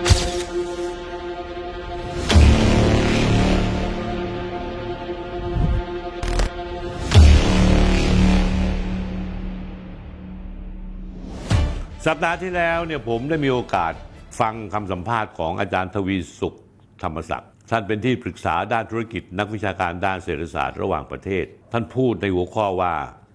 สัปดาห์ที่แล้วเนี่ยผมได้มีโอกาสฟังคำสัมภาษณ์ของอาจารย์ทวีสุขธรรมศักดิ์ท่านเป็นที่ปรึกษาด้านธุรกิจ นักวิชาการด้านเศรษฐศาสตร์ระหว่างประเทศ ท่านพูดในหัวข้อว่า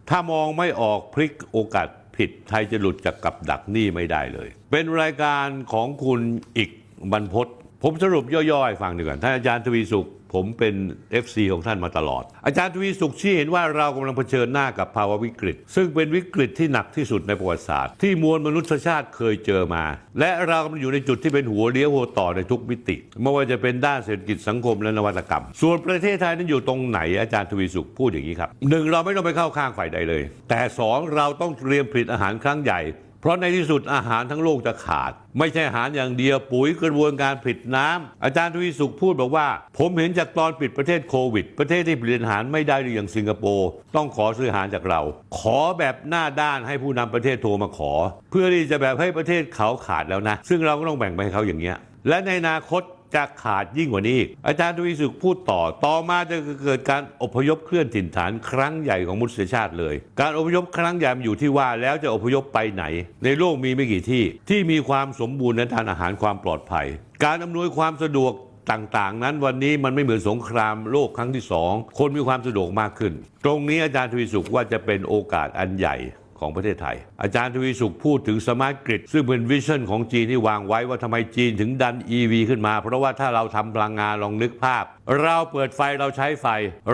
ถ้ามองไม่ออกพลิกโอกาส ผิดไทยจะหลุดจากกับดักหนี้ไม่ได้เลย เป็นรายการของคุณอีกบรรพศผมสรุปย่อยๆฟังดีกว่าท่านอาจารย์ทวีสุข ผมเป็น FC ของท่านมาตลอด อาจารย์ทวีสุขชี้เห็นว่าเรากำลังเผชิญหน้ากับภาวะวิกฤต ซึ่งเป็นวิกฤตที่หนักที่สุดในประวัติศาสตร์ ที่มวลมนุษยชาติเคยเจอมา และเรากำลังอยู่ในจุดที่เป็นหัวเลี้ยวหัวต่อในทุกมิติ ไม่ว่าจะเป็นด้านเศรษฐกิจสังคมและนวัตกรรม ส่วนประเทศไทยนั้นอยู่ตรงไหนอาจารย์ทวีสุขพูดอย่างนี้ครับหนึ่งเราไม่ต้องไปเข้าข้างฝ่ายใดเลย แต่สองเราต้องเตรียมผลิตอาหารครั้งใหญ่ เพราะในที่สุดอาหารทั้งโลกจะขาด ไม่ใช่อาหารอย่างเดียวปุ๋ยกระบวนการผลิตน้ำอาจารย์ทวีสุขพูดบอกว่า ผมเห็นจากตอนปิดประเทศโควิด ประเทศที่ผลิตอาหารไม่ได้อย่างสิงคโปร์ต้องขอซื้ออาหารจากเรา ขอแบบหน้าด้านให้ผู้นำประเทศโทรมาขอ เพื่อที่จะแบบให้ประเทศเขาขาดแล้วนะ ซึ่งเราก็ต้องแบ่งไปให้เขาอย่างเงี้ยและในอนาคต จะขาดยิ่งกว่านี้อีก อาจารย์ทวีสุขพูดต่อ ต่อมาจะเกิดการอพยพเคลื่อนถิ่นฐานครั้งใหญ่ของมนุษยชาติเลย การอพยพครั้งใหญ่อยู่ที่ว่าแล้วจะอพยพไปไหน ในโลกมีไม่กี่ที่ ที่มีความสมบูรณ์ในทางอาหารความปลอดภัย การอำนวยความสะดวกต่างๆ นั้นวันนี้มันไม่เหมือนสงครามโลกครั้งที่สองคนมีความสะดวกมากขึ้น ตรงนี้อาจารย์ทวีสุขว่าจะเป็นโอกาสอันใหญ่ ของประเทศไทย อาจารย์ทวีสุขพูดถึงสมาร์ทกริดซึ่งเป็นวิชั่นของจีนที่วางไว้ว่าทำไมจีนถึงดัน EV ขึ้นมา เพราะว่าถ้าเราทำพลังงานลองนึกภาพ เราเปิดไฟเราใช้ไฟ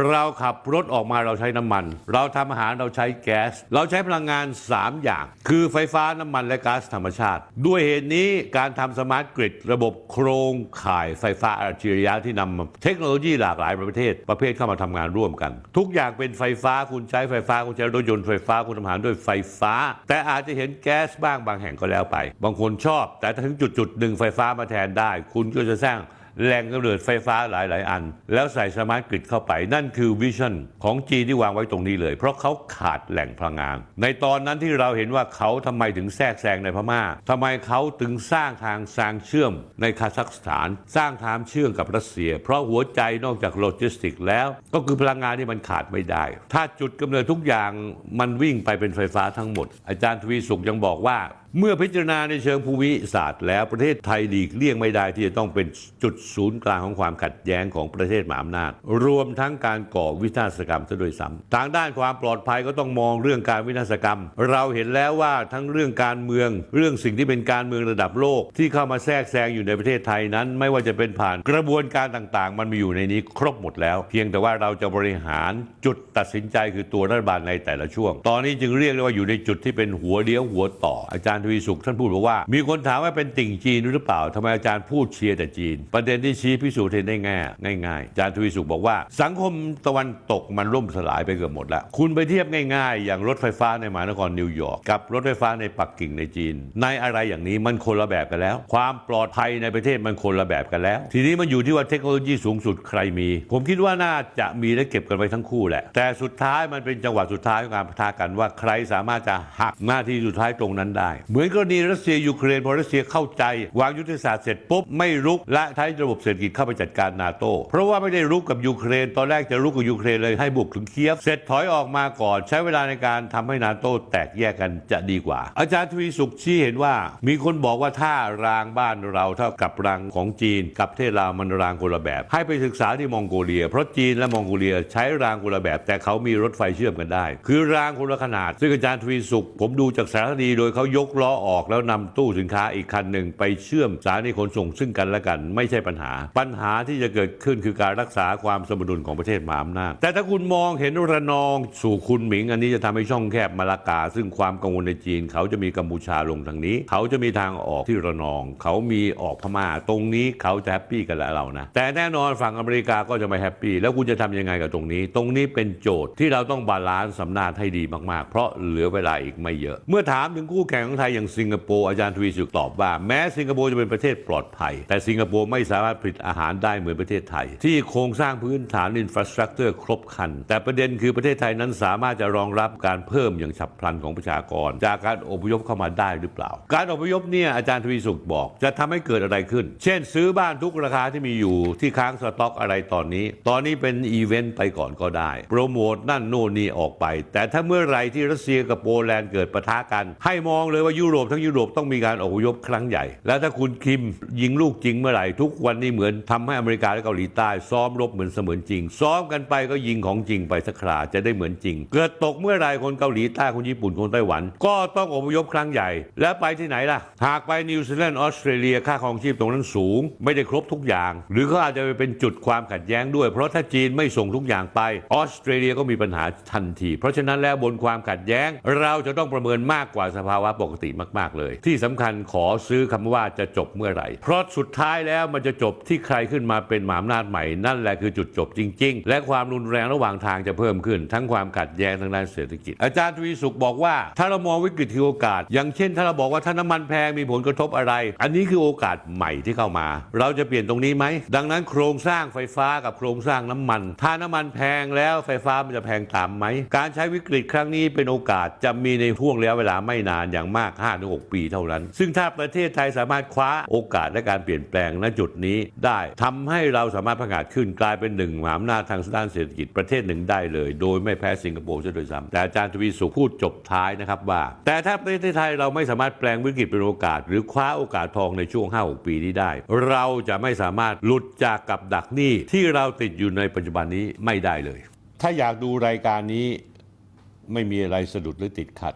เราขับรถออกมาเราใช้น้ำมัน เราทำอาหารเราใช้แก๊ส เราใช้พลังงาน 3 อย่าง คือไฟฟ้าน้ำมันและก๊าซธรรมชาติ ด้วยเหตุนี้การทำสมาร์ทกริดระบบโครงข่ายไฟฟ้าอัจฉริยะที่นำเทคโนโลยีหลากหลายประเทศ ประเภทเข้ามาทำงานร่วมกัน ทุกอย่างเป็นไฟฟ้าคุณใช้ไฟฟ้าคุณใช้รถยนต์ไฟฟ้าคุณทำอาหารด้วยไฟฟ้า แต่อาจจะเห็นแก๊สบ้างบางแห่งก็แล้วไป บางคนชอบ แต่ถ้าถึงจุดจุดๆหนึ่งไฟฟ้ามาแทนได้ คุณก็จะสร้าง แหล่งกำเนิดไฟฟ้าหลาย ๆ อัน แล้วใส่สมาร์ทกริดเข้าไป นั่นคือวิชั่นของจีนที่วางไว้ตรงนี้เลย เพราะเขาขาดแหล่งพลังงาน ในตอนนั้นที่เราเห็นว่าเขาทำไมถึงแทรกแซงในพม่าทำไมเขาถึงสร้างทางสร้างเชื่อมในคาซัคสถาน สร้างทางเชื่อมกับรัสเซีย เพราะหัวใจนอกจากโลจิสติกแล้ว ก็คือพลังงานที่มันขาดไม่ได้ ถ้าจุดกำเนิดทุกอย่างมันวิ่งไปเป็นไฟฟ้าทั้งหมด อาจารย์ทวีสุขยังบอกว่า เมื่อพิจารณาในเชิงภูมิศาสตร์ แล้วประเทศไทยหลีกเลี่ยงไม่ได้ที่จะต้องเป็นจุดศูนย์กลางของความขัดแย้งของประเทศมหาอำนาจ รวมทั้งการก่อวินาศกรรมซะด้วยซ้ำทางด้านความปลอดภัยก็ต้องมองเรื่องการวินาศกรรม เราเห็นแล้วว่าทั้งเรื่องการเมือง เรื่องสิ่งที่เป็นการเมืองระดับโลก ที่เข้ามาแทรกแซงอยู่ในประเทศไทยนั้น ไม่ว่าจะเป็นผ่านกระบวนการต่างๆ มันมีอยู่ในนี้ครบหมดแล้ว เพียงแต่ว่าเราจะบริหารจุดตัดสินใจคือตัวรัฐบาลในแต่ละช่วง ตอนนี้จึงเรียกได้ว่าอยู่ในจุดที่เป็นหัวเลี้ยวหัวต่ออาจารย์ทวีสุขท่านพูดบอกว่า มีคนถามว่าเป็นติ่งจีนหรือเปล่าทำไมอาจารย์พูดเชียร์แต่จีน ประเด็นที่ชี้พิสูจน์เห็นได้ง่ายง่ายๆอาจารย์ทวีสุขบอกว่า สังคมตะวันตกมันล่มสลายไปเกือบหมดแล้ว คุณไปเทียบง่าย ๆ อย่างรถไฟฟ้าในมหานครนิวยอร์กกับรถไฟฟ้าในปักกิ่งในจีน ในอะไรอย่างนี้มันคนละแบบกันแล้ว ความปลอดภัยในประเทศมันคนละแบบกันแล้ว ทีนี้มันอยู่ที่ว่าเทคโนโลยีสูงสุดใครมี ผมคิดว่าน่าจะมีและเก็บกันไว้ทั้งคู่แหละ แต่สุดท้ายมันเป็นจังหวะสุดท้ายของการปะทะกันว่าใครสามารถจะหักหน้าที่สุดท้ายตรงนั้นได้เหมือนกรณีรัสเซียยูเครนพอรัสเซียเข้าใจ วางยุทธศาสตร์เสร็จปุ๊บไม่รุกและใช้ระบบเศรษฐกิจเข้าไปจัดการนาโตเพราะว่าไม่ได้รุกกับยูเครน ตอนแรกจะรุกกับยูเครนเลยให้บุกถึงเคียฟเสร็จถอยออกมาก่อน ใช้เวลาในการทำให้นาโตแตกแยกกันจะดีกว่า อาจารย์ทวีสุขชี้เห็นว่า มีคนบอกว่าถ้ารางบ้านเราเท่ากับรางของจีน กับเทศลาวมันรางคนละแบบ ให้ไปศึกษาที่มองโกเลีย เพราะจีนและมองโกเลียใช้รางคนละแบบ แต่เขามีรถไฟเชื่อมกันได้ คือรางคนละขนาด ซึ่งอาจารย์ทวีสุข ผมดูจากสารคดีโดยเขายกล้อออกแล้วนำตู้สินค้าอีกคันหนึ่งไปเชื่อมสถานีขนส่งซึ่งกันและกัน ไม่ใช่ปัญหา ปัญหาที่จะเกิดขึ้นคือการรักษาความสมดุลของประเทศมหาอำนาจแต่ถ้าคุณมองเห็นระนองสู่คุณหมิง อันนี้จะทำให้ช่องแคบมาลากา ซึ่งความกังวลในจีน เขาจะมีกัมพูชาลงทางนี้ เขาจะมีทางออกที่ระนอง เขามีออกพม่าตรงนี้เขาจะแฮปปี้กันแล้วเรานะแต่แน่นอนฝั่งอเมริกาก็จะไม่แฮปปี้แล้วคุณจะทำยังไงกับตรงนี้ ตรงนี้เป็นโจทย์ที่เราต้องบาลานซ์สำนาจให้ดีมากๆ เพราะเหลือเวลาอีกไม่เยอะ เมื่อถามถึงคู่แข่งของไทยอย่างสิงคโปร์อาจารย์ทวีสุขตอบว่าแม้สิงคโปร์จะเป็นประเทศปลอดภัย แต่สิงคโปร์ไม่สามารถผลิตอาหารได้เหมือนประเทศไทย ที่โครงสร้างพื้นฐานอินฟราสตรักเจอร์ครบคัน แต่ประเด็นคือประเทศไทยนั้นสามารถจะรองรับการเพิ่มอย่างฉับพลันของประชากร จากการอพยพเข้ามาได้หรือเปล่า การอพยพเนี่ยอาจารย์ทวีสุขบอก จะทำให้เกิดอะไรขึ้น เช่น ซื้อบ้านทุกราคาที่มีอยู่ที่ค้างสต็อกอะไรตอนนี้ ตอนนี้เป็นอีเวนต์ไปก่อนก็ได้ โปรโมทนั่นโน่นนี่ออกไป แต่ถ้าเมื่อไหรที่รัสเซียกับโปแลนด์เกิดปะทะกัน ให้มองเลยว่ายุโรปทั้งยุโรปต้องมีการอพยพครั้งใหญ่ แล้วถ้าคุณคิมยิงลูกจริงเมื่อไหร่ ทุกวันนี้เหมือนทำให้อเมริกาและเกาหลีใต้ซ้อมรบเหมือนเสมือนจริง ซ้อมกันไปก็ยิงของจริงไปสักคราจะได้เหมือนจริง เกิดตกเมื่อไหรคนเกาหลีใต้คนญี่ปุ่นคนไต้หวัน ก็ต้องอพยพครั้งใหญ่ แล้วไปที่ไหนล่ะ หากไปนิวซีแลนด์ออสเตรเลียค่าครองชีพตรงนั้นสูง ไม่ได้ครบทุกอย่าง หรือเขาอาจจะไปเป็นจุดความขัดแย้งด้วย เพราะถ้าจีนไม่ส่งทุกอย่างไปออสเตรเลียก็มีปัญหาทันที เพราะฉะนั้นแล้วบนความขัดแย้ง เราจะต้องประเมินมากกว่าสภาวะปกติมากๆเลย ที่สำคัญขอซื้อคำว่าจะจบเมื่อไหร่ เพราะสุดท้ายแล้วมันจะจบที่ใครขึ้นมาเป็นมหาอำนาจใหม่นั่นแหละคือจุดจบจริง ๆ และความรุนแรงระหว่างทางจะเพิ่มขึ้น ทั้งความขัดแย้งทางด้านเศรษฐกิจ อาจารย์ทวีสุขบอกว่า ถ้าเรามองวิกฤตคือโอกาส อย่างเช่น ถ้าเราบอกว่าถ้าน้ำมันแพงมีผลกระทบอะไร อันนี้คือโอกาสใหม่ที่เข้ามา เราจะเปลี่ยนตรงนี้ไหมดังนั้นโครงสร้างไฟฟ้ากับโครงสร้างน้ำมัน ถ้าน้ำมันแพงแล้วไฟฟ้ามันจะแพงตามไหมการใช้วิกฤตครั้งนี้เป็นโอกาสจะมีในช่วงระยะเวลาไม่นานอย่างมาก5-6ปีเท่านั้น ซึ่งถ้าประเทศไทยสามารถคว้าโอกาสและการเปลี่ยนแปลงณจุดนี้ได้ทำให้เราสามารถพังอาขึ้นกลายเป็นหนึ่งมหาอำนาจทางด้านเศรษฐกิจประเทศหนึ่งได้เลย โดยไม่แพ้สิงคโปร์ซะด้วยซ้ำแต่อาจารย์ทวีสุขพูดจบท้ายนะครับว่า แต่ถ้าประเทศไทยเราไม่สามารถแปลงวิกฤตเป็นโอกาส หรือคว้าโอกาสทองในช่วง 5-6 ปีนี้ได้ เราจะไม่สามารถหลุดจากกับดักหนี้ที่เราติดอยู่ในปัจจุบันนี้ไม่ได้เลย ถ้าอยากดูรายการนี้ไม่มีอะไรสะดุดหรือติดขัด